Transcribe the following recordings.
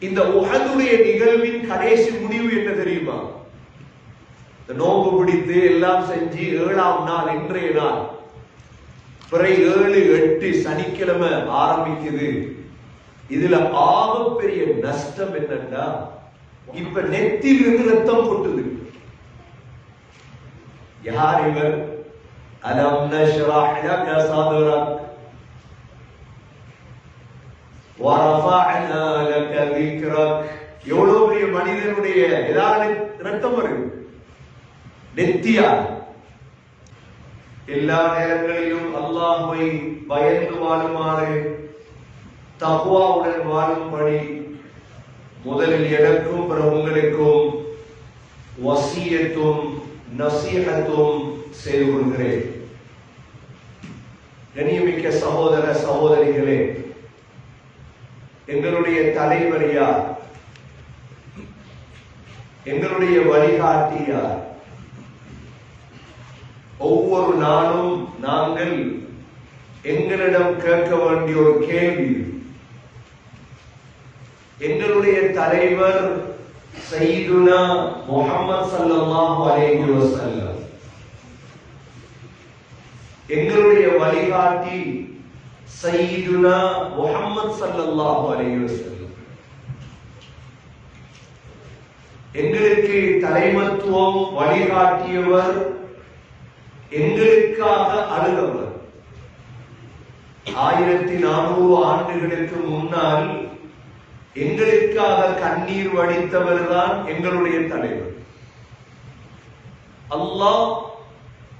இந்த உகதுடைய நிகழ்வின் கடைசி முடிவு என்ன தெரியுமா? நோம்பு பிடித்து எல்லாம் செஞ்சு ஏழாம் நாள் இன்றைய நாள். பிறை ஏழு எட்டு சனிக்கிழமை ஆரம்பிக்குது. இதுல ஆக பெரிய நஷ்டம் என்னன்னா இப்ப நெத்தில் இருந்து ரத்தம் கொட்டுது. யார் இவர்? அலம் நஷ்ரஹ் லக சதுரக் எவ்வளவு பெரிய மனிதனுடைய ஏதாவது ரத்தம் வருது. நெத்தியா எல்லா நேரங்களிலும் அல்லாஹ்வை பயந்து வாழுமாறு தகுவாவுடன் வாழும்படி முதலில் எனக்கும் பிறகு உங்களுக்கும் வசியத்தும் நசீகத்தும் செய்து கொள்கிறேன் கண்ணியமிக்க சகோதர சகோதரிகளே எங்களுடைய தலைவர் யார் எங்களுடைய வழிகாட்டி யார் ஒவ்வொரு நாளும் நாங்கள் எங்களிடம் கேட்க வேண்டிய ஒரு கேள்வி. எங்களுடைய தலைவர் சைதுனா முகமது சல்லாஹு அலேஹி வசல்லம் எங்களுடைய வழிகாட்டி சைதுனா முகமது சல்லாஹு அலைஹி எங்களுக்கு தலைமத்துவம் வழிகாட்டியவர் எங்களுக்காக அழுதவர் ஆயிரத்தி நானூறு ஆண்டுகளுக்கு முன்னால் எங்களுக்காக கண்ணீர் வடித்தவர் தான் எங்களுடைய தலைவர். அல்லாஹ்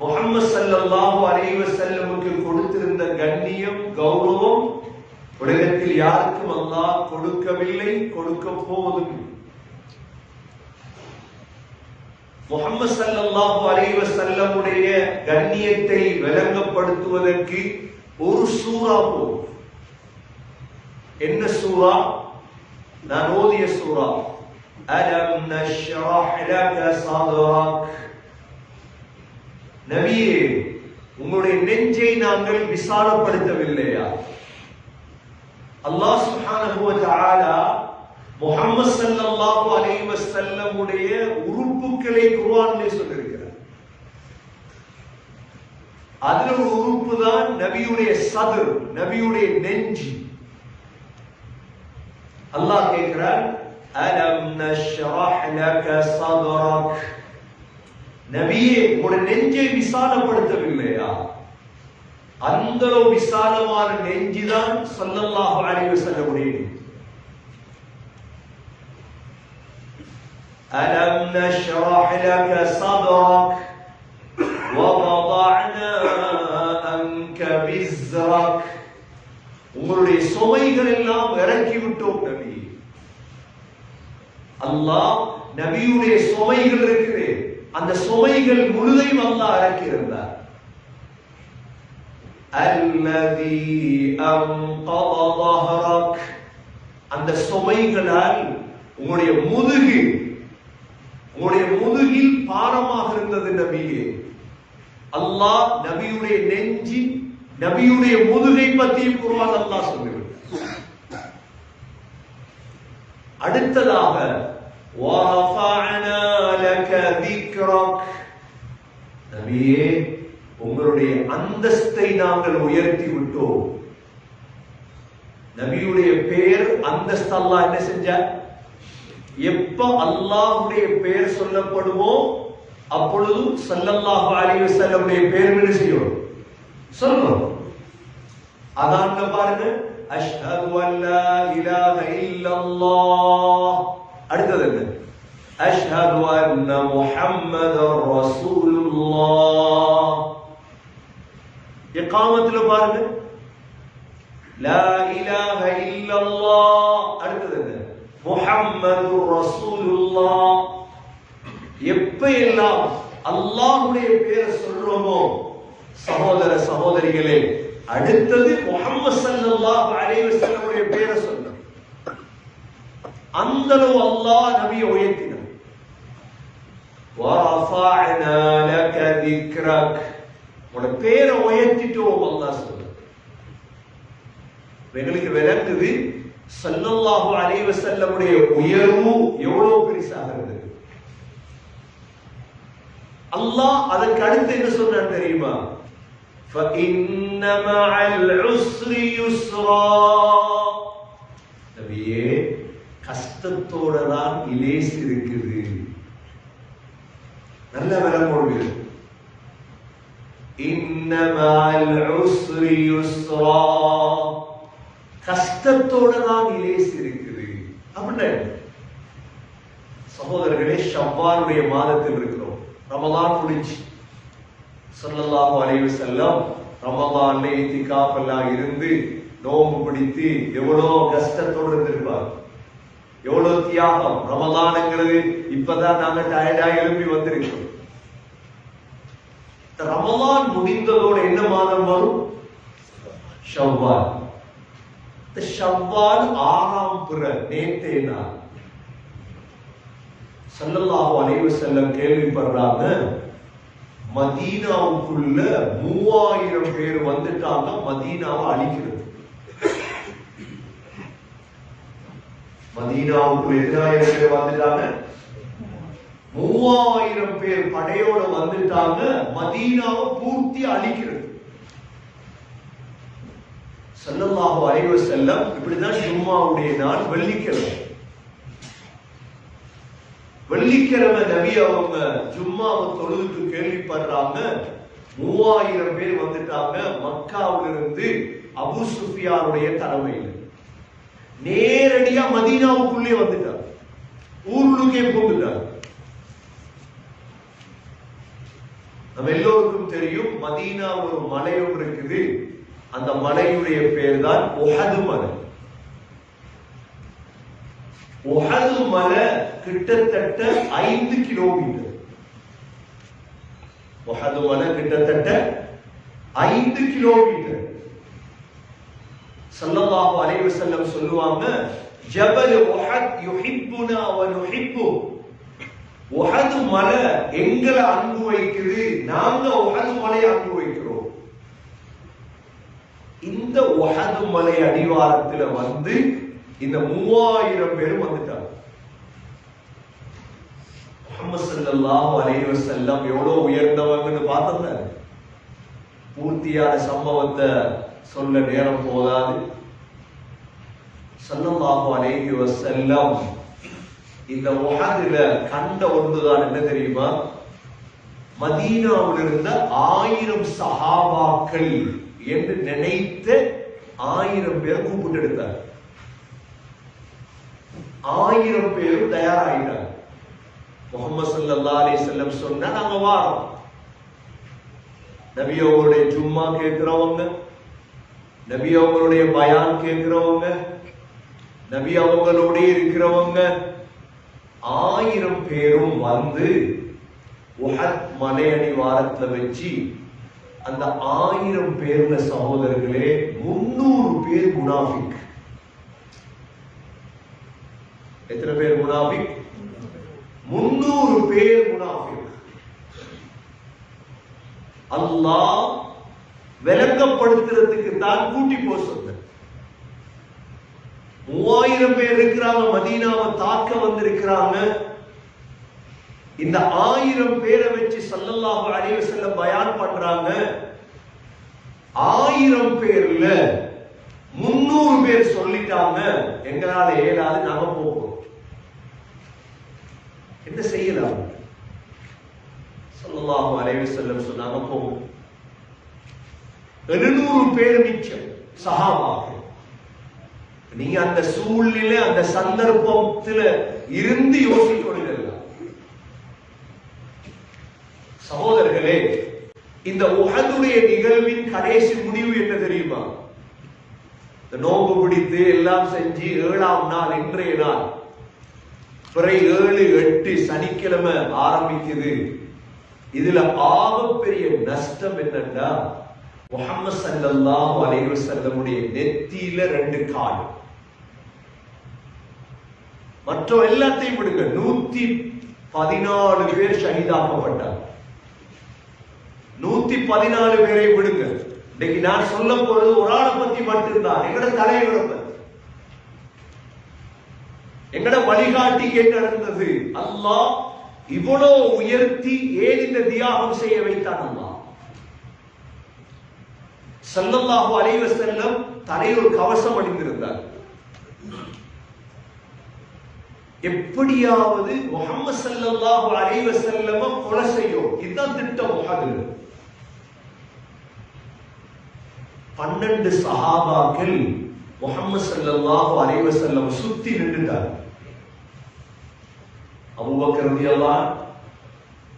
முகமது சல்லாஹூ அலைவ செல்லமுக்கு கொடுத்திருந்த கண்ணியம் கௌரவம் உலகத்தில் யாருக்கும் அல்லாஹ் கொடுக்கவில்லை கொடுக்க போவதும் முகமது சல்லாஹூ அலைவ செல்லமுடைய கண்ணியத்தை விளங்கப்படுத்துவதற்கு ஒரு சூறா போதும் என்ன சூறா? நான் ஓதிய சூறா. அலம் நஷ்ரஹ் லக சத்ரக் நபியே உங்களுடைய நெஞ்சை நாங்கள் விசாலப்படுத்தவில்லையா? அல்லாஹ் சுப்ஹானஹு வ தஆலா முஹம்மது ஸல்லல்லாஹு அலைஹி வஸல்லம் உடைய உறுப்புகளை குர்ஆனிலே சொல்லியிருக்கிறார். அதுல ஒரு உறுப்பு தான் நபியுடைய சதுர் நபியுடைய நெஞ்சு. அல்லாஹ் கேட்கிறார் அலம் நஷ்ரஹ் லக சத்ரக்? நபியே உங்களுடைய நெஞ்சை விசாலப்படுத்தவில்லையா அந்த அளவு விசாலமான நெஞ்சுதான் ஸல்லல்லாஹு அலைஹி வஸல்லமுடைய நெஞ்சு ألم نشرح لك صدرك ووضعنا أنك وزرك உங்களுடைய சுமைகள் எல்லாம் இறக்கி விட்டோம் நபி அல்லாஹ் நபியுடைய சுமைகள் இருக்குது அந்த சுமைகள் முழுதையும் அல்லாஹ் இறக்கியிருந்தார் அந்த சுமைகளால் உங்களுடைய முதுகு உங்களுடைய முதுகில் பாரமாக இருந்தது நபியே. அல்லாஹ் நபியுடைய நெஞ்சி நபியுடைய முதுகை பற்றியும் குருவான் அல்லாஹ் சொல்லிவிட்டார் அடுத்ததாக நபியே உங்களுடைய அந்தஸ்தை நாங்கள் உயர்த்தி விட்டோம். நபியுடைய பேர் அந்தஸ்து அல்லாஹ் என்ன செஞ்ச எப்ப அல்லாஹுடைய பெயர் சொல்லப்படுமோ அப்பொழுது சல்லல்லாஹு அலைஹி வஸல்லமுடைய பெயர் என்ன செய்யும்? சொல்லணும். அதான் பாருங்க. அஷ்ஹது அல்லா இலாஹ இல்லல்லாஹ். அடுத்தது என்ன அஷ்ஹது அன்ன முஹம்மதர் ரசூலுல்லாஹ் இகாமத்துல பாருங்க லா இலாஹ இல்லல்லாஹ் அடுத்தது என்ன முஹம்மது ரசூலுல்லாஹ் எப்ப எல்லாம் அல்லாஹ்வுடைய பேரை சொல்றோமோ சகோதர சகோதரிகளே அடுத்தது முஹம்மது ஸல்லல்லாஹு அலைஹி வஸல்லமுடைய பேரை சொல்லணும் அந்த அளவு அல்லாஹ் நபியை உயர்த்தினார் وَرَفَعْنَا لَكَ ذِكْرَكَ உன்னோட பேரை உயர்த்திட்டோம் அல்லாஹ் சொல்றார் எங்களுக்கு விளங்குது ஸல்லல்லாஹு அலைஹி வஸல்லமுடைய உயர்வு எவ்வளவு பெருசாக இருந்தது அல்லாஹ் அதற்கு அடுத்து என்ன சொன்னான் தெரியுமா فَإِنَّ مَعَ الْعُسْرِ يُسْرًا நபியே கஷ்டத்தோட தான் இலேஸ் இருக்குது நல்ல விலை இன்ன கஷ்டத்தோட தான் இலேஸ் இருக்குது அப்படின்னு சகோதரர்களே ஷவ்வானுடைய மாதத்தில் இருக்கிறோம். ரமதான் முடிஞ்சு. சொல்லலாம் அலைவு செல்லம் ரமதான்ல ஏத்தி காப்பெல்லாம் இருந்து நோம்பு பிடித்து எவ்வளவு கஷ்டத்தோடு இருந்திருப்பார்? எவ்வளவு தியாகம்? ரமலானுங்கிறது இப்பதான் நாங்க டயர்டா எழுப்பி வந்திருக்கோம் ரமதான் முடிந்ததோடு முடிந்ததோட என்ன மாதம் வரும்? ஷவ்வால். இந்த ஷவ்வால் ஆறாம் பிற நேத்தே நாள். ஸல்லல்லாஹு அலைஹி கேள்விப்படுறாங்க மதீனாவுக்குள்ள மூவாயிரம் பேர் வந்துட்டாங்க மதீனாவை அழிக்கிறது. மதீனாவுக்கு எதிராக பேர் வந்துட்டாங்க. மூவாயிரம் பேர் படையோட வந்துட்டாங்க. மதீனாவை பூர்த்தி அழிக்கிறது. செல்லமாக அறிவு செல்லம் இப்படிதான் ஜும்மாவுடைய நாள் வெள்ளிக்கிழமை. வெள்ளிக்கிழமை நபி அவங்க ஜும்மாவை தொழுதுக்கு கேள்விப்படுறாங்க. மூவாயிரம் பேர் வந்துட்டாங்க. மக்காவில இருந்து அபு சுஃபியாருடைய தலைமையில். நேரடியா மதீனாவுக்குள்ளே வந்துட்டார். ஊருக்கே போட்டுட்டார். நம்ம எல்லோருக்கும் தெரியும் மதீனா ஒரு மலையும் இருக்குது. அந்த மலையுடைய பேர் தான் ஒஹது மலை. ஒஹது மலை கிட்டத்தட்ட ஐந்து கிலோமீட்டர். ஒஹது மலை கிட்டத்தட்ட ஐந்து கிலோமீட்டர். ஸல்லல்லாஹு அலைஹி வஸல்லம் சொல்லுவாங்க ஜபல் உஹத் யுஹிப்புனா வ நுஹிப்பு உஹது மலை எங்களை அன்பு வைக்குது நாங்க உஹது மலையை அன்பு வைக்கிறோம். இந்த உஹது மலை அடிவாரத்துல வந்து இந்த மூவாயிரம் பேரும் வந்துட்டாங்க. முகமது ஸல்லல்லாஹு செல்லம் வஸல்லம் எவ்வளவு உயர்ந்தவங்கன்னு பார்த்தோம்ல? பூர்த்தியான சம்பவத்தை சொல்ல நேரம் போதாது. ஸல்லல்லாஹு அலைஹி வஸல்லம் இந்த உஹதுல கண்ட ஒன்றுதான் என்ன தெரியுமா? மதீனாவில் இருந்த ஆயிரம் சஹாபாக்கள் என்று நினைத்த ஆயிரம் பேர் கூப்பிட்டு எடுத்தார் ஆயிரம் பேரும் தயாராயிட்டாங்க. முகமது சல்லா அலி செல்லம் சொன்னா நாங்க வாரோம். நபி அவங்களுடைய சும்மா கேட்கிறவங்க நபி அவங்களுடைய பயான் கேட்கிறவங்க நபி அவங்களோட இருக்கிறவங்க ஆயிரம் பேரும் வந்து உஹத் மலையடி வாரத்துல வச்சு அந்த ஆயிரம் பேர்ல சகோதரர்களே முன்னூறு பேர் முனாஃபிக். எத்தனை பேர் முனாஃபிக்? முன்னூறு பேர் முனாஃபிக். அல்லாஹ் விளங்கப்படுத்துறதுக்கு தான் கூட்டி போ சொன்ன மூவாயிரம் பேர் இருக்கிறாங்க மதீனாவை தாக்க வந்திருக்கிறாங்க. இந்த ஆயிரம் பேரை வச்சு ஸல்லல்லாஹு அலைஹி வஸல்லம் பயான் பண்றாங்க. ஆயிரம் பேர்ல முன்னூறு பேர் சொல்லிட்டாங்க எங்களால ஏழாவது நாங்க போகிறோம் என்ன செய்யலாம்? ஸல்லல்லாஹு அலைஹி செல்லம் சொன்னாங்க போகும் எழுநூறு பேர் மிச்சம். சஹாபாக்கள் நீ அந்த சூழ்நிலை அந்த சந்தர்ப்பத்துல இருந்து யோசிக்கொள்ளுங்கள் சகோதரர்களே இந்த உகதுடைய நிகழ்வின் கடைசி முடிவு என்ன தெரியுமா? இந்த நோம்பு பிடித்து எல்லாம் செஞ்சு ஏழாம் நாள் இன்றைய நாள். பிறை ஏழு எட்டு சனிக்கிழமை ஆரம்பிக்குது. இதுல ஆகப்பெரிய நஷ்டம் என்னன்னா முகமது சல்லா அலைஹி செல்லமுடைய நெத்தியில ரெண்டு கால். மற்ற எல்லாத்தையும் விடுங்க. நூத்தி பதினாலு பேர் ஷஹீதாக்கப்பட்டார் நூத்தி பதினாலு பேரை விடுங்க. இன்னைக்கு நான் சொல்ல போறது ஒரு ஆளை பத்தி மட்டும்தான். எங்கட தலைவரை பத்தி எங்கட வழிகாட்டி என்ன நடந்தது? அல்லாஹ் இவ்வளவு உயர்த்தி ஏன் இந்த தியாகம் செய்ய வைத்தான் அல்லாஹ்? சல்லல்லாஹு அலைஹி செல்லம் தலையில் ஒரு கவசம் அணிந்திருந்தார். எப்படியாவது முகமது சல்லல்லாஹு அலைஹி செல்லம கொலை செய்யும். இதுதான் திட்டம் முகது பன்னெண்டு சஹாபாக்கள் முகமது சல்லல்லாஹு அலைஹி வஸல்லம் சுத்தி நின்றுட்டார். அபூபக்கர் அல்லார்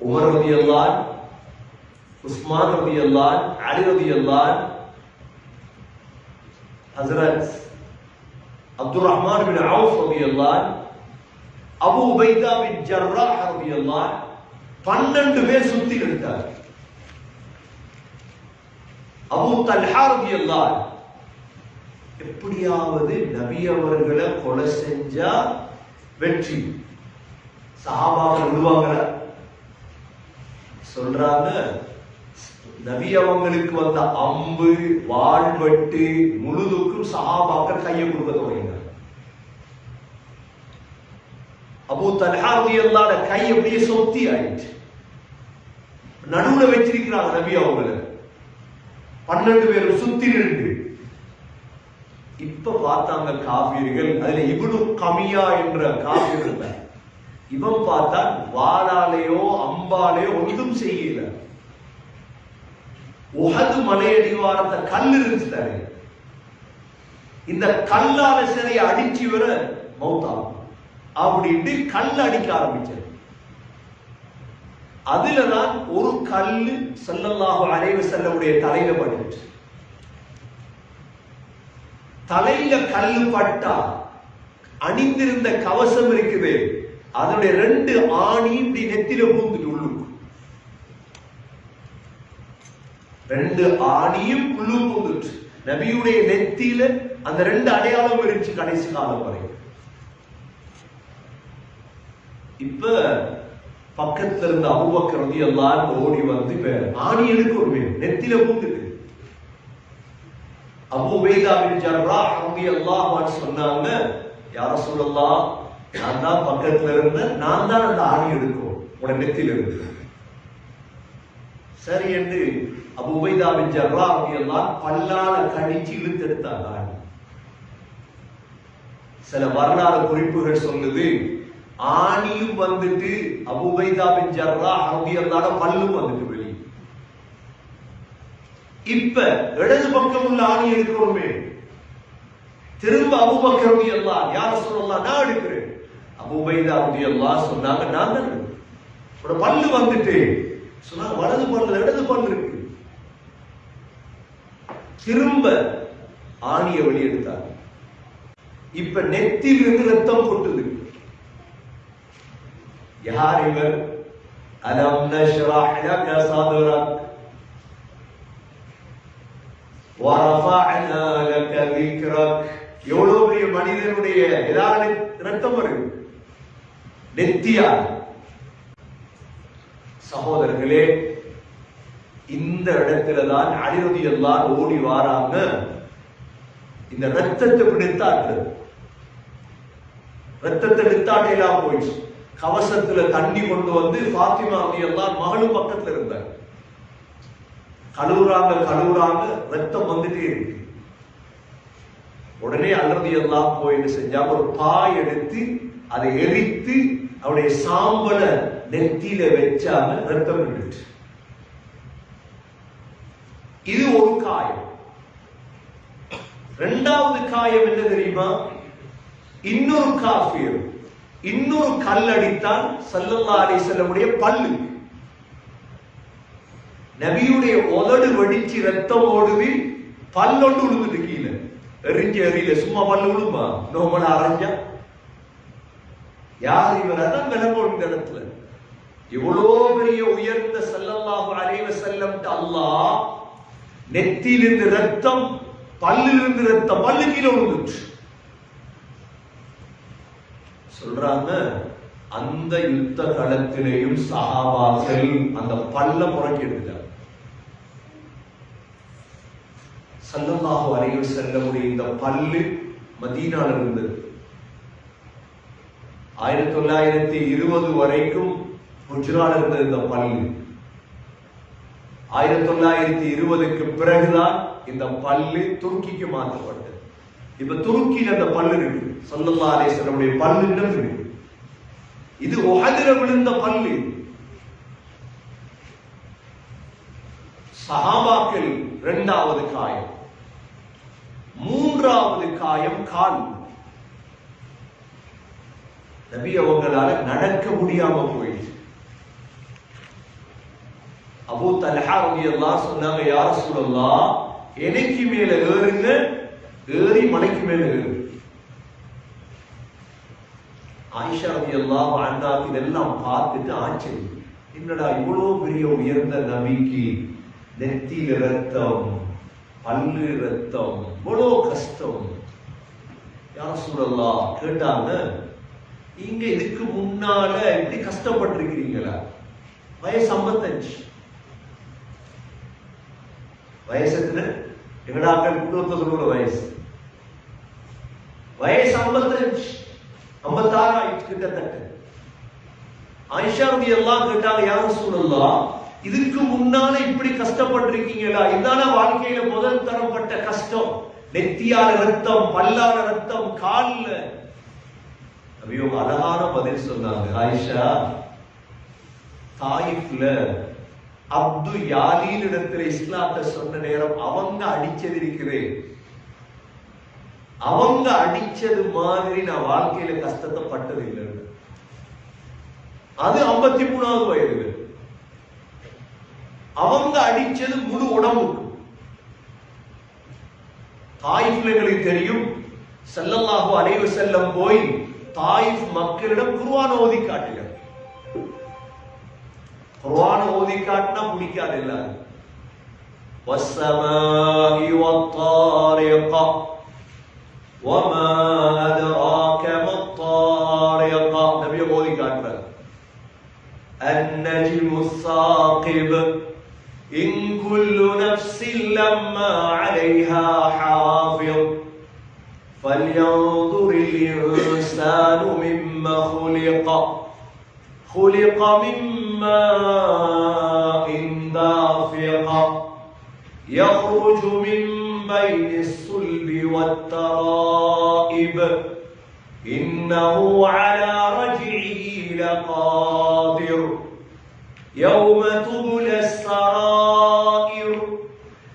உமர் ரலியல்லாஹு உஸ்மான் ரலியல்லாஹு அலி அல்லார் ஹசரத் அப்துல் ரஹ்மான் பின் அவுஃப் ரலியல்லாஹு அபு உபைதா பின் ஜர்ராஹ் ரலியல்லாஹு பன்னெண்டு பேர் சுத்தி நின்றார் அபு தல்ஹா அல்லா எப்படியாவது நபி அவர்களை கொலை செஞ்சா வெற்றி. சஹாபாக்கள் விடுவாங்க சொல்றாங்க நபி அவங்களுக்கு வந்த அம்பு வாழ்வெட்டு முழுதுக்கும் சஹாபாக்கள் கையை கொடுக்க தொடங்கினார் அபு தல்ஹாவி எல்லாட கை அப்படியே சொத்தி ஆயிடுச்சு. நடுவுல வச்சிருக்கிறாங்க நபி அவங்கள. பன்னெண்டு பேரும் சுத்தி நின்று. இப்ப பார்த்தாங்க காவியர்கள் அதுல இவனு கமியா என்ற காபீர் இவன் பார்த்தா வாளாலேயோ அம்பாலேயோ ஒன்றும் செய்யல. உகது மலையடிவாரத்தை கல் இருந்துட்டாரு இந்த கல்லால சிலைய அடிச்சு வர மௌத்தாகும். அப்படின்ட்டு கல் அடிக்க ஆரம்பிச்சாரு. அதுலதான் ஒரு கல்லு ஸல்லல்லாஹு அலைஹி செல்லவுடைய தலையில பட்டுச்சு. தலையில கல்லு பட்டா அணிந்திருந்த கவசம் இருக்குது. அதனுடைய ரெண்டு ஆணி இப்படி நெத்தில பூந்துட்டு ரெண்டு ஆணியும் குழு பூந்துட்டு நபியுடைய நெத்தியில அந்த ரெண்டு அடையாளம் இருந்துச்சு கடைசி காலம் வரை இப்ப பக்கத்துல இருந்த அபுபக்கர் வந்து எல்லாரும் ஓடி வந்து இப்ப ஆணி எடுக்க ஒரு நெத்தில பூந்துட்டு. அபு உபைதா பின் ஜர்ராஹ் ரலியல்லாஹு சொன்னாங்க யார சொல்லலாம் நான் தான் பக்கத்துல இருந்த நான் தான் அந்த ஆணி எடுக்கும் உன நெத்தில இருந்து சரி என்று அபு உபைதாவின் பின் ஜர்ராஹ் பல்லால கடிச்சு இழுத்து எடுத்தாங்க சில வரலாறு குறிப்புகள் சொல்லுது ஆணியும் வந்துட்டு அபு உபைதாவின் ஜர்ரா ஜர்ராஹ் பல்லும் வந்துட்டு வெளியே இப்ப இடது பக்கம் உள்ள ஆணி எடுக்கிறோமே திரும்ப அபுபக்கர் ரதி யார் யார சொல்லலாம் நான் எடுக்கிறேன். அபுபைதா ரதி அல்லாஹ் சொன்னாங்க நான் தான் பல்லு வந்துட்டு சொன்னா வலது பண்ணல இடது பண்ணு இருக்கு. திரும்ப ஆணிய வெளியெடுத்தார் இப்ப நெத்தியிலிருந்து ரத்தம் கொட்டுது. யார் இவர்? அலம் நஷ்ரஹ் லக சத்ரக் வரஃபஅனா லக எவ்வளவு பெரிய மனிதனுடைய எல்லாரும் ரத்தம் வருது. நெத்தியா? சகோதரர்களே இந்த இடத்துல தான் அழிவதி எல்லாம் ஓடி வாராங்க. இந்த ரத்தத்தை பிடித்தாட்டு ரத்தத்தை நித்தாட்டையெல்லாம் போயிடுச்சு. கவசத்துல தண்ணி கொண்டு வந்து பாத்திமா எல்லாம் மகளும் பக்கத்துல இருந்தார் கழுவுறாங்க கழுவுறாங்க ரத்தம் வந்துட்டே இருக்கு. உடனே அல்லது எல்லாம் போயிட்டு செஞ்சா செஞ்சாங்க? ஒரு பாய் எடுத்து அதை எரித்து அவருடைய சாம்பலை நெத்தியில வச்சாங்க ரத்தம் விட்டு இது ஒரு காயம். இரண்டாவது காயம் என்ன தெரியுமா? இன்னொரு காஃபியர் இன்னொரு கல் அடித்தான் சல்லல்லா அலிசல்லமுடைய பல்லு. நபியுடைய உதடு வெடிச்சு ரத்தம் ஓடுவி பல்லொண்டு விழுந்துட்டு கீழே. எரிஞ்சு எறியில சும்மா பல்லு விழுமா நோமல அரைஞ்சா? யார் இவர்? அதான் விளங்கும் இந்த இடத்துல. இவ்வளோ பெரிய உயர்ந்த சல்லல்லாஹு அலைஹி செல்லம் அல்லாஹ் நெத்தியிலிருந்து ரத்தம் பல்லிலிருந்து ரத்தம் பல்லு கீழே விழுந்துச்சு சொல்றாங்க அந்த யுத்த களத்திலேயும் சஹாபாக்கள் அந்த பல்ல புறக்கி எடுத்தார் சல்லல்லாஹு செல்ல வஸல்லமுடைய இந்த பல்லு மதீனால இருந்தது ஆயிரத்தி தொள்ளாயிரத்தி இருபது வரைக்கும் குஜராத் இருந்த இந்த பள்ளி ஆயிரத்தி தொள்ளாயிரத்தி இருபதுக்கு பிறகுதான் இந்த பள்ளி துருக்கிக்கு மாற்றப்பட்டது. இப்ப துருக்கியில் அந்த பல்லு இருக்கு. சல்லல்லா அலிஸ்லமுடைய பல்லு இருக்கு. இது உகதிர விழுந்த பல்லு. சஹாபாக்கள் இரண்டாவது காயம். மூன்றாவது காயம் கால். நபி அவங்களால நடக்க முடியாம போயிடுச்சு. அபூ தலஹா ரலியல்லாஹு சொன்னாங்க யார் சொல்லலாம் எனக்கு மேல ஏறுங்க ஏறி மலைக்கு மேல ஏறு. ஆயிஷா ரலியல்லாஹு வாழ்ந்தா இதெல்லாம் பார்த்துட்டு ஆச்சரியம். என்னடா இவ்வளவு பெரிய உயர்ந்த நபிக்கு நெத்தியில ரத்தம் பல்லு ரத்தம் இவ்வளோ கஷ்டம். யார் சூழல்லா கேட்டாங்க. நீங்க இதுக்கு முன்னால இப்படி கஷ்டப்பட்டிருக்கிறீங்களா? வயசு ஐம்பத்தஞ்சு. வயசு எத்தனை எங்கடாக்கள் குடும்பத்தை சொல்லுற வயசு. வயசு ஐம்பத்தஞ்சு ஐம்பத்தாறு ஆயிடுச்சு கிட்டத்தட்ட. ஆயிஷா ரதி எல்லாம் கேட்டாங்க யாரும் சொல்லலாம் இதுக்கு முன்னால இப்படி கஷ்டப்பட்டிருக்கீங்களா இதான வாழ்க்கையில முதல் தரப்பட்ட கஷ்டம். நெத்தியால ரத்தம் பல்லால ரத்தம் கால்ல. அப்படியே அழகான பதில் சொன்னாங்க. ஆயிஷா தாயிஃப்ல அப்து யாலின் இடத்துல இஸ்லாத்தை சொன்ன நேரம் அவங்க அடிச்சது இருக்கிறேன் அவங்க அடிச்சது மாதிரி நான் வாழ்க்கையில கஷ்டத்தை பட்டது இல்லை அது ஐம்பத்தி மூணாவது வயது. அவங்க அடிச்சது முழு உடம்பு. தாயிஃப்ல எங்களுக்கு தெரியும் செல்லல்லாஹு அலைவு செல்லம் போய் தாயிஃப் மக்களிடம் குருவான ஓதி காட்டுகிறார் குர்ஆன் ஓதி காட்டினா பிடிக்காது எல்லாரும் والسماء والطارق وما أدراك ما الطارق نبي ஓதி காட்டுறார் النجم الثاقب إن كل نفس لما عليها حافظ فلينظر الإنسان مما خلق خلق من ماء دافق. يخرج من بين الصلب والترائب. إنه على رجعه لقادر. يوم تبلى السرائر.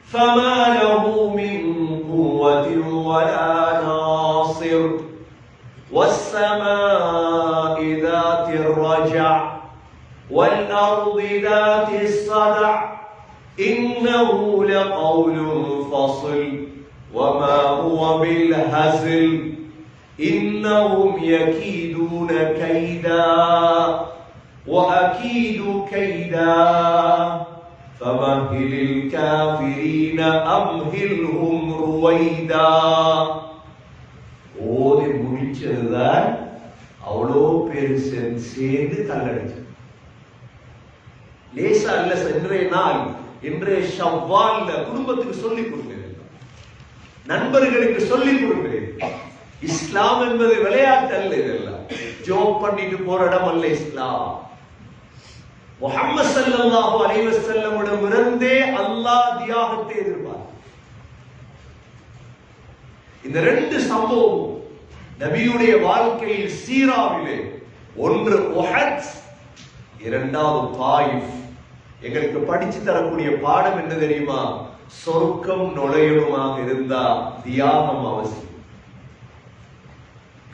فما له من قوة ولا ناصر. والسماء الرجع والأرض ذات الصدع إنه لقول فصل وما هو بالهزل إنهم يكيدون كيدا وأكيد كيدا فمهل الكافرين أمهلهم رويدا ஓதி முடிச்சதுதான் அவ்வளோ பேர் சேர்ந்து தள்ளடிச்சு. லேசா இல்ல இன்றைய நாள் இன்றைய ஷவ்வால்ல குடும்பத்துக்கு சொல்லிக் கொடுக்கிறேன். நண்பர்களுக்கு சொல்லிக் கொடுக்கிறேன். இஸ்லாம் என்பது விளையாட்டு அல்ல இதெல்லாம். ஜோக் பண்ணிட்டு போற இடம் அல்ல இஸ்லாம். முகமது சல்லாஹூ அலைஹி இருந்தே அல்லாஹ் தியாகத்தை எதிர்பார்த்தார் இந்த ரெண்டு சம்பவம் நபியுடைய வாழ்க்கையில் சீராவிலே. ஒன்று ஒஹத் இரண்டாவது தாயிஃப். எங்களுக்கு படிச்சு தரக்கூடிய பாடம் என்ன தெரியுமா? சொர்க்கம் நுழையணுமாக இருந்தா தியாகம் அவசியம்.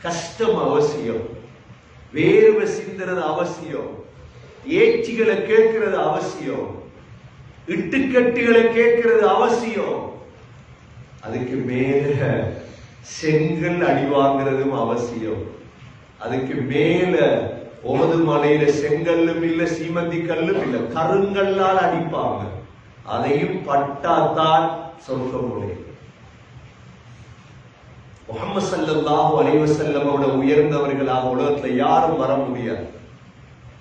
கஷ்டம் அவசியம். வேர்வை சிந்துறது அவசியம். ஏச்சிகளை கேட்கிறது அவசியம். இட்டுக்கட்டுகளை கேட்கிறது அவசியம். அதுக்கு மேல செங்கல் அடி வாங்குறதும் அவசியம். அதுக்கு மேல ஓது மலையில செங்கல்லும் இல்ல சீமந்தி கல்லும் இல்ல கருங்கல்லால் அடிப்பாங்க. அதையும் பட்டாத்தான் சொல்ல முடியும் முகமது சல்லல்லாஹு அலைஹி வஸல்லம் உயர்ந்தவர்களாக உலகத்துல யாரும் வர முடியாது.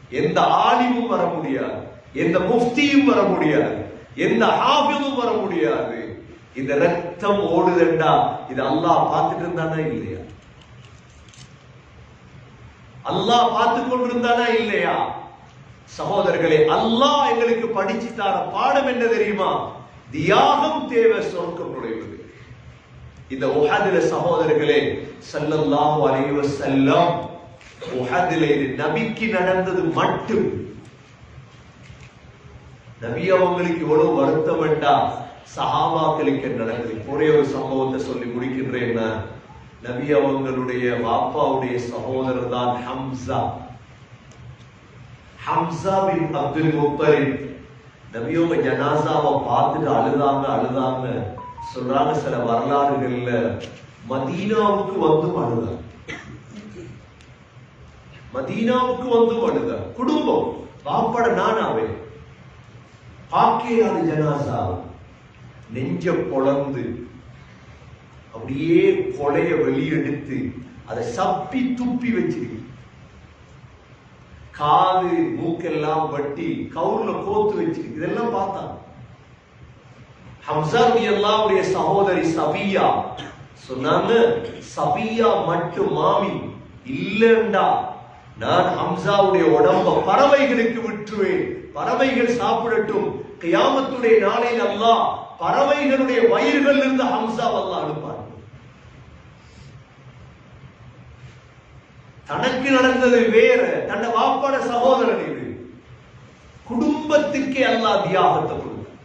எந்த ஆலிமும் வர முடியாது. எந்த முஃப்தியும் வர முடியாது. எந்த ஹாஃபிதும் வர முடியாது. இந்த ரத்தம் ஓடுதண்டா? இது அல்லாஹ் பார்த்துட்டு இருந்தானா இல்லையா? அல்லாஹ் பார்த்து கொண்டிருந்தானா இல்லையா? சகோதரர்களே அல்லாஹ் எங்களுக்கு படிச்சு தர பாடம் என்ன தெரியுமா? தியாகம் தேவை சொர்க்கம் நுழைவது. இந்த உஹதில சகோதரர்களே சல்லல்லாஹு அலைஹி வஸல்லம் உஹதில இது நபிக்கு நடந்தது மட்டும். நபி அவங்களுக்கு இவ்வளவு வருத்தம் வேண்டாம் சஹாபாக்களுக்கு நடந்தது ஒரே ஒரு சம்பவத்தை சொல்லி முடிக்கின்றேன் நபி அவங்களுடைய வாப்பாவுடைய சகோதரர் தான் Hamza. Hamza bin Abdul Muttalib. நபியோங்க ஜனாசாவை பார்த்துட்டு அழுதாங்க அழுதாங்க சொல்றாங்க சில வரலாறுகள்ல மதீனாவுக்கு வந்து அழுதாங்க மதீனாவுக்கு வந்து அழுத. குடும்பம் வாப்பட நானாவே. பாக்கியாது ஜனாசா நெஞ்ச பொழந்து அப்படியே கொலைய வெளியெடுத்து அதை சப்பி துப்பி வச்சிருக்கு. காது மூக்கெல்லாம் வட்டி கவுர்ல கோத்து வச்சிருக்கு. இதெல்லாம் பார்த்தான் ஹம்சா அல்லாவுடைய சகோதரி சபியா சொன்னாங்க சபியா மட்டும் மாமி இல்லண்டா. நான் ஹம்சாவுடைய உடம்ப பறவைகளுக்கு விட்டுருவேன் பறவைகள் சாப்பிடட்டும். கியாமத்துடைய நாளில் அல்லாஹ் பறவைகளுடைய வயிறுகள் இருந்து ஹம்சா அல்லாஹ் அனுப்பார் தனக்கு நடந்தது வேற தன்னை வாப்பாட சகோதரன் இது. குடும்பத்துக்கே அல்லா தியாகத்தை கொடுத்தார்.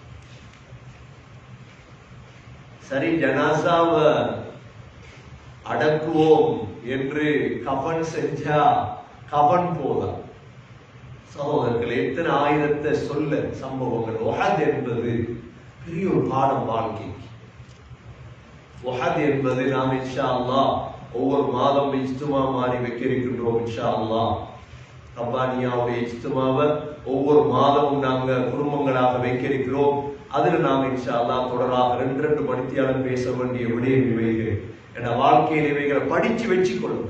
சரி ஜனாசாவ அடக்குவோம் என்று கபன் செஞ்சா கபன் போதா? சகோதரர்கள் எத்தனை ஆயிரத்தை சொல்ல சம்பவங்கள் என்பது பெரிய ஒரு பாடம் வாழ்க்கைக்கு ஒஹத் என்பது நாம் இன்ஷா அல்லா ஒவ்வொரு மாதம் இஜ்துமா மாறி வைக்கிருக்கின்றோம் இன்ஷா அல்லா ரப்பானியாவுடைய இஜ்துமாவை ஒவ்வொரு மாதமும் நாங்க குடும்பங்களாக வைக்க இருக்கிறோம் அதுல நாங்க இன்ஷா அல்லா தொடராக ரெண்டு ரெண்டு மணித்தியாலும் பேச வேண்டிய விடயம் இவைகள் என வாழ்க்கையில் இவைகளை படிச்சு வச்சுக்கொள்ளும்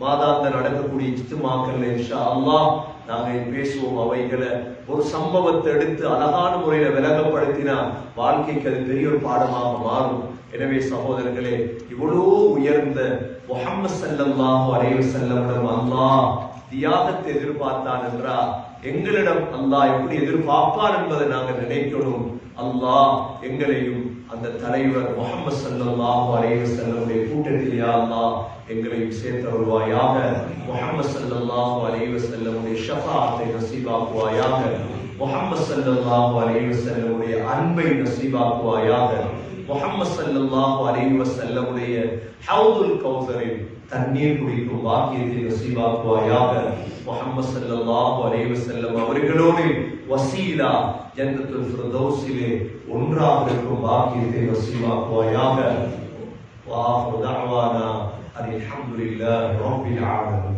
மாதாந்த நடக்கக்கூடிய இஜ்துமாக்கள் இன்ஷா அல்லா நாங்கள் பேசுவோம் அவைகளை ஒரு சம்பவத்தை எடுத்து அழகான முறையில விலகப்படுத்தினா வாழ்க்கைக்கு அது பெரிய ஒரு பாடமாக மாறும். எனவே சகோதரர்களே இவ்வளோ உயர்ந்த முஹம்மது ஸல்லல்லாஹு அலைஹி செல்லமிடம் அல்லாஹ் தியாகத்தை எதிர்பார்த்தான் என்றா எங்களிடம் அல்லாஹ் எப்படி எதிர்பார்ப்பான் என்பதை நாங்கள் நினைக்கணும். அல்லாஹ் எங்களையும் அந்த தலைவர் முகமது ஸல்லல்லாஹு அலைஹி வஸல்லமுடைய கூட்டத்தில் யா அல்லாஹ் எங்களையும் சேர்த்தருள்வாயாக முகமது ஸல்லல்லாஹு அலைஹி வஸல்லமுடைய ஷஃபாஅத்தை நசீபாக்குவாயாக முகமது ஸல்லல்லாஹு அலைஹி வஸல்லமுடைய அன்பை நசீபாக்குவாயாக முகமது ஸல்லல்லாஹு அலைஹி வஸல்லமுடைய ஹவுதுல் கௌசரில் தண்ணீர் குடிக்கும் பாக்கியத்தை நசீபாக்குவாயாக முகமது ஸல்லல்லாஹு அலைஹி வஸல்லம் அவர்களோடு وسيلة جنة الفردوس لي ونرى لكم باقي في وسيلة ويامر وآخر دعوانا أن الحمد لله رب العالمين.